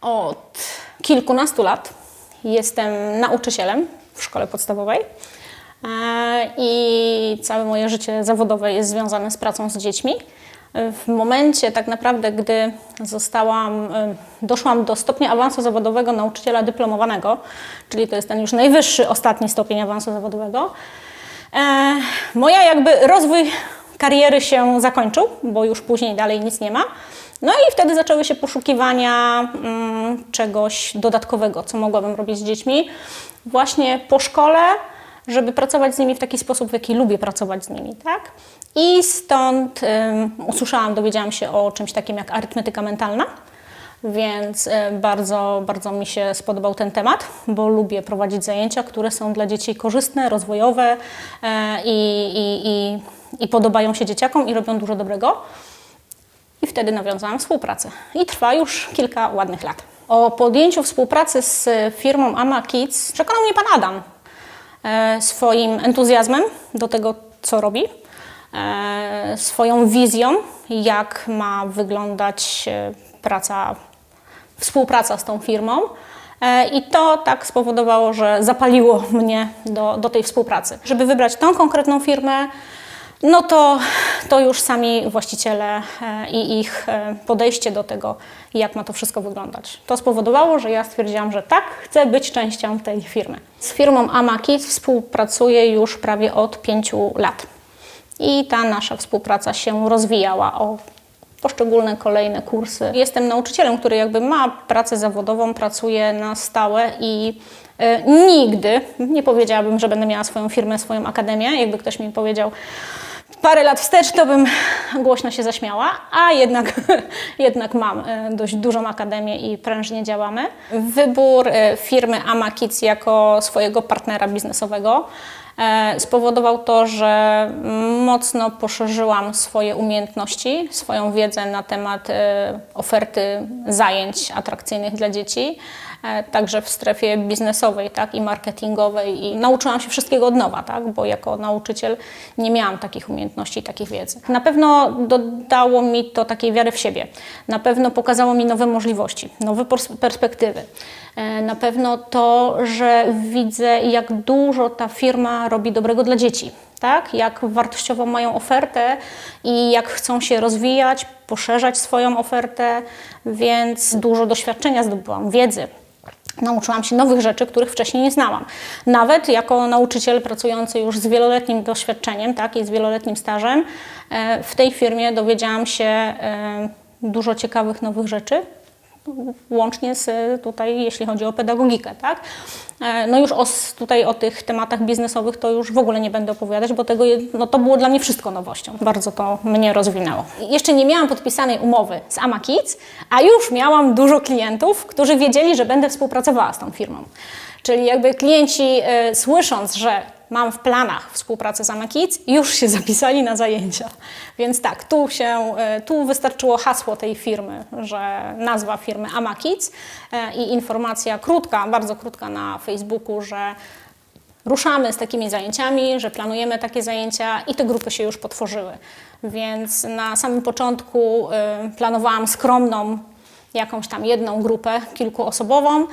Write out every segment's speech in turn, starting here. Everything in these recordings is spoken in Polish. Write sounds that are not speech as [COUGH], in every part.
Od kilkunastu lat jestem nauczycielem w szkole podstawowej e, i całe moje życie zawodowe jest związane z pracą z dziećmi. W momencie tak naprawdę, gdy zostałam, e, doszłam do stopnia awansu zawodowego nauczyciela dyplomowanego, czyli to jest ten już najwyższy, ostatni stopień awansu zawodowego, e, moja jakby rozwój kariery się zakończył, bo już później dalej nic nie ma. No i wtedy zaczęły się poszukiwania mm, czegoś dodatkowego, co mogłabym robić z dziećmi, właśnie po szkole, żeby pracować z nimi w taki sposób, w jaki lubię pracować z nimi, tak? I stąd usłyszałam, dowiedziałam się o czymś takim jak arytmetyka mentalna, więc y, bardzo, bardzo mi się spodobał ten temat, bo lubię prowadzić zajęcia, które są dla dzieci korzystne, rozwojowe e, i, i, i podobają się dzieciakom i robią dużo dobrego. Wtedy nawiązałam współpracę. I trwa już kilka ładnych lat. O podjęciu współpracy z firmą Ama Kids przekonał mnie pan Adam e, swoim entuzjazmem do tego, co robi, e, swoją wizją, jak ma wyglądać e, praca, współpraca z tą firmą. I to tak spowodowało, że zapaliło [LAUGHS] mnie do, do tej współpracy. Żeby wybrać tą konkretną firmę, no to, to już sami właściciele e, i ich e, podejście do tego, jak ma to wszystko wyglądać. To spowodowało, że ja stwierdziłam, że tak, chcę być częścią tej firmy. Z firmą Amakit współpracuję już prawie od pięciu lat. I ta nasza współpraca się rozwijała o poszczególne kolejne kursy. Jestem nauczycielem, który jakby ma pracę zawodową, pracuje na stałe i e, nigdy nie powiedziałabym, że będę miała swoją firmę, swoją akademię. Jakby ktoś mi powiedział parę lat wstecz, to bym głośno się zaśmiała, a jednak, [LAUGHS] jednak mam e, dość dużą akademię i prężnie działamy. Wybór e, firmy Amakic jako swojego partnera biznesowego e, spowodował to, że mocno poszerzyłam swoje umiejętności, swoją wiedzę na temat oferty zajęć atrakcyjnych dla dzieci, także w strefie biznesowej tak, i marketingowej. I nauczyłam się wszystkiego od nowa, tak, bo jako nauczyciel nie miałam takich umiejętności i takiej wiedzy. Na pewno dodało mi to takiej wiary w siebie, na pewno pokazało mi nowe możliwości, nowe pers- perspektywy. E, Na pewno to, że widzę, jak dużo ta firma robi dobrego dla dzieci, tak? jak wartościową mają ofertę i jak chcą się rozwijać, poszerzać swoją ofertę, więc dużo doświadczenia zdobyłam, wiedzy. Nauczyłam się nowych rzeczy, których wcześniej nie znałam. Nawet jako nauczyciel pracujący już z wieloletnim doświadczeniem tak, i z wieloletnim stażem, e, w tej firmie dowiedziałam się e, dużo ciekawych nowych rzeczy, łącznie z tutaj, jeśli chodzi o pedagogikę, tak? E, No już o, tutaj o tych tematach biznesowych to już w ogóle nie będę opowiadać, bo tego, no to było dla mnie wszystko nowością. Bardzo to mnie rozwinęło. Jeszcze nie miałam podpisanej umowy z Amakids, a już miałam dużo klientów, którzy wiedzieli, że będę współpracowała z tą firmą. Czyli jakby klienci e, słysząc, że mam w planach współpracę z Amakids, już się [LAUGHS] zapisali na zajęcia. Więc tak, tu, się, e, tu wystarczyło hasło tej firmy, że nazwa firmy Amakids e, i informacja krótka, bardzo krótka na Facebooku, że ruszamy z takimi zajęciami, że planujemy takie zajęcia i te grupy się już potworzyły. Więc na samym początku y, planowałam skromną jakąś tam jedną grupę kilkuosobową, e,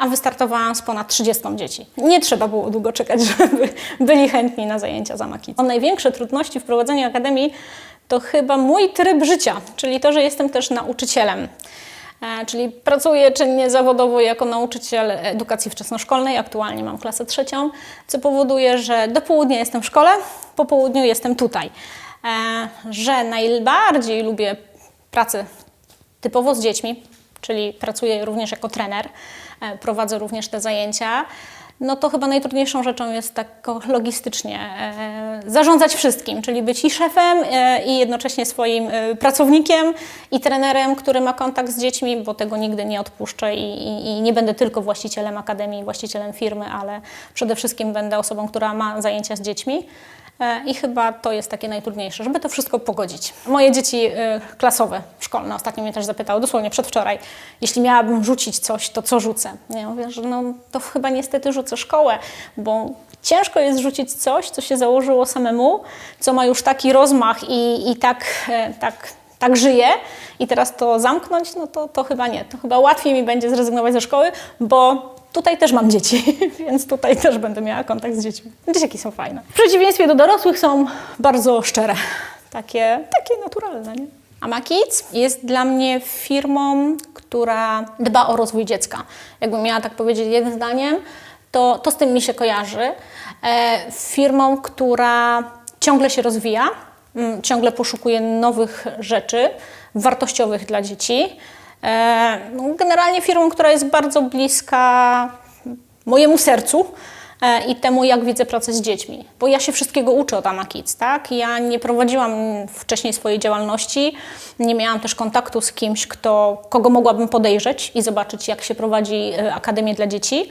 a wystartowałam z ponad 30 dzieci. Nie trzeba było długo czekać, [LAUGHS] żeby byli chętni na zajęcia z Amakic. Największe trudności w prowadzeniu akademii to chyba mój tryb życia, czyli to, że jestem też nauczycielem. E, Czyli pracuję czynnie zawodowo jako nauczyciel edukacji wczesnoszkolnej. Aktualnie mam klasę trzecią, co powoduje, że do południa jestem w szkole, po południu jestem tutaj. E, Że najbardziej lubię pracę typowo z dziećmi, czyli pracuję również jako trener, e, prowadzę również te zajęcia. No to chyba najtrudniejszą rzeczą jest tak logistycznie e, zarządzać wszystkim, czyli być i szefem, e, i jednocześnie swoim pracownikiem, i trenerem, który ma kontakt z dziećmi, bo tego nigdy nie odpuszczę i, i, i nie będę tylko właścicielem akademii, właścicielem firmy, ale przede wszystkim będę osobą, która ma zajęcia z dziećmi. E, I chyba to jest takie najtrudniejsze, żeby to wszystko pogodzić. Moje dzieci e, klasowe, szkolne, ostatnio mnie też zapytały, dosłownie przedwczoraj, jeśli miałabym rzucić coś, to co rzucę? Ja mówię, że no, to chyba niestety rzucę szkołę, bo ciężko jest rzucić coś, co się założyło samemu, co ma już taki rozmach i, i tak, e, tak tak żyję i teraz to zamknąć, no to, to chyba nie. To chyba łatwiej mi będzie zrezygnować ze szkoły, bo tutaj też mam dzieci, [LAUGHS] więc tutaj też będę miała kontakt z dziećmi. Dzieciaki są fajne. W przeciwieństwie do dorosłych są bardzo szczere, takie, takie naturalne. Nie? Ama Kids jest dla mnie firmą, która dba o rozwój dziecka. Jakbym miała tak powiedzieć jednym zdaniem, to, to z tym mi się kojarzy. E, firmą, która ciągle się rozwija, mm, ciągle poszukuje nowych rzeczy wartościowych dla dzieci. E, no, generalnie firmą, która jest bardzo bliska mojemu sercu e, i temu, jak widzę pracę z dziećmi. Bo ja się wszystkiego uczę od Ama Kids, tak? Ja nie prowadziłam wcześniej swojej działalności, nie miałam też kontaktu z kimś, kto, kogo mogłabym podejrzeć i zobaczyć, jak się prowadzi e, Akademię dla Dzieci.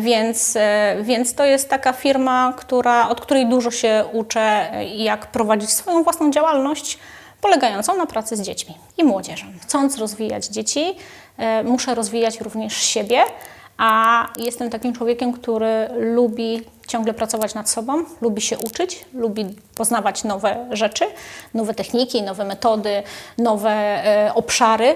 Więc, więc to jest taka firma, która, od której dużo się uczę, jak prowadzić swoją własną działalność polegającą na pracy z dziećmi i młodzieżą. Chcąc rozwijać dzieci, e, muszę rozwijać również siebie, a jestem takim człowiekiem, który lubi ciągle pracować nad sobą, lubi się uczyć, lubi poznawać nowe rzeczy, nowe techniki, nowe metody, nowe e, obszary.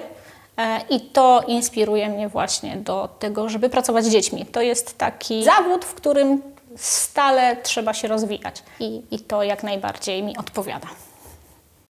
E, I to inspiruje mnie właśnie do tego, żeby pracować z dziećmi. To jest taki zawód, w którym stale trzeba się rozwijać i, i to jak najbardziej mi odpowiada.